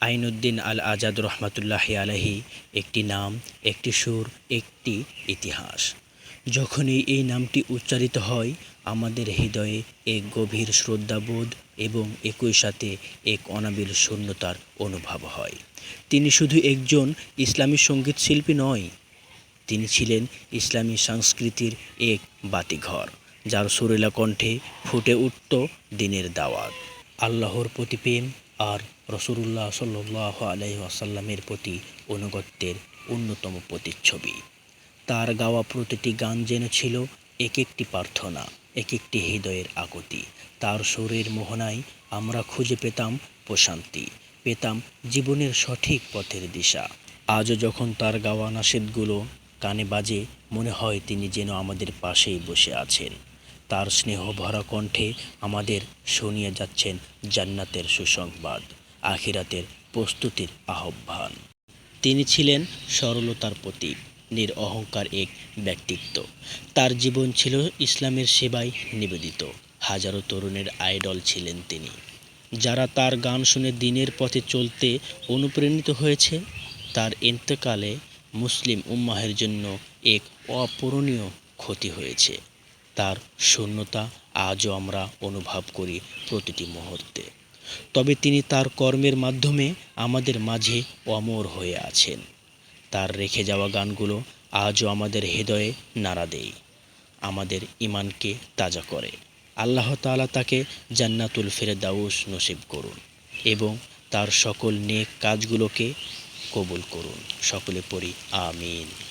আইনুদ্দিন আল আজাদ রহমাতুল্লাহ আলহি একটি নাম, একটি সুর, একটি ইতিহাস। যখনই এই নামটি উচ্চারিত হয়, আমাদের হৃদয়ে এক গভীর শ্রদ্ধাবোধ এবং একই সাথে এক অনাবিল শূন্যতার অনুভব হয়। তিনি শুধু একজন ইসলামী সংগীত শিল্পী নয়, তিনি ছিলেন ইসলামী সংস্কৃতির এক বাতিঘর, যার সুরেলা কণ্ঠে ফুটে উঠত দিনের দাওয়াত। আল্লাহর প্রতি প্রেম আর রসুল্লাহ সাল্লাহ আলহিহাসাল্লামের প্রতি অনুগত্যের অন্যতম প্রতিচ্ছবি। তার গাওয়া প্রতিটি গান যেন ছিল এক একটি প্রার্থনা এক একটি হৃদয়ের আকুতি। তার সুরের মোহনায় আমরা খুঁজে পেতাম প্রশান্তি, পেতাম জীবনের সঠিক পথের দিশা। আজও যখন তার গাওয়া নাশেদগুলো কানে বাজে, মনে হয় তিনি যেন আমাদের পাশেই বসে আছেন। তার স্নেহ ভরা কণ্ঠে আমাদের শুনিয়ে যাচ্ছেন জান্নাতের সুসংবাদ, আখিরাতের প্রস্তুতির আহ্বান। তিনি ছিলেন সরলতার প্রতীক নির অহংকার এক ব্যক্তিত্ব। তার জীবন ছিল ইসলামের সেবায় নিবেদিত। হাজারো তরুণের আইডল ছিলেন তিনি। যারা তার গান শুনে দিনের পথে চলতে অনুপ্রাণিত হয়েছে, তার ইন্তেকালে মুসলিম উম্মাহের জন্য এক অপূরণীয় ক্ষতি হয়েছে। তার শূন্যতা আজও আমরা অনুভব করি প্রতিটি মুহূর্তে। তবে তিনি তার কর্মের মাধ্যমে আমাদের মাঝে অমর হয়ে আছেন। তার রেখে যাওয়া গানগুলো আজও আমাদের হৃদয়ে নাড়া দেয়। আমাদের ইমানকে তাজা করে। আল্লাহ তাআলা তাকে জান্নাতুল ফেরে ফেরদাউস নসিব করুন এবং তার সকল নেক কাজগুলোকে কবুল করুন। সকলে পড়ি, আমিন।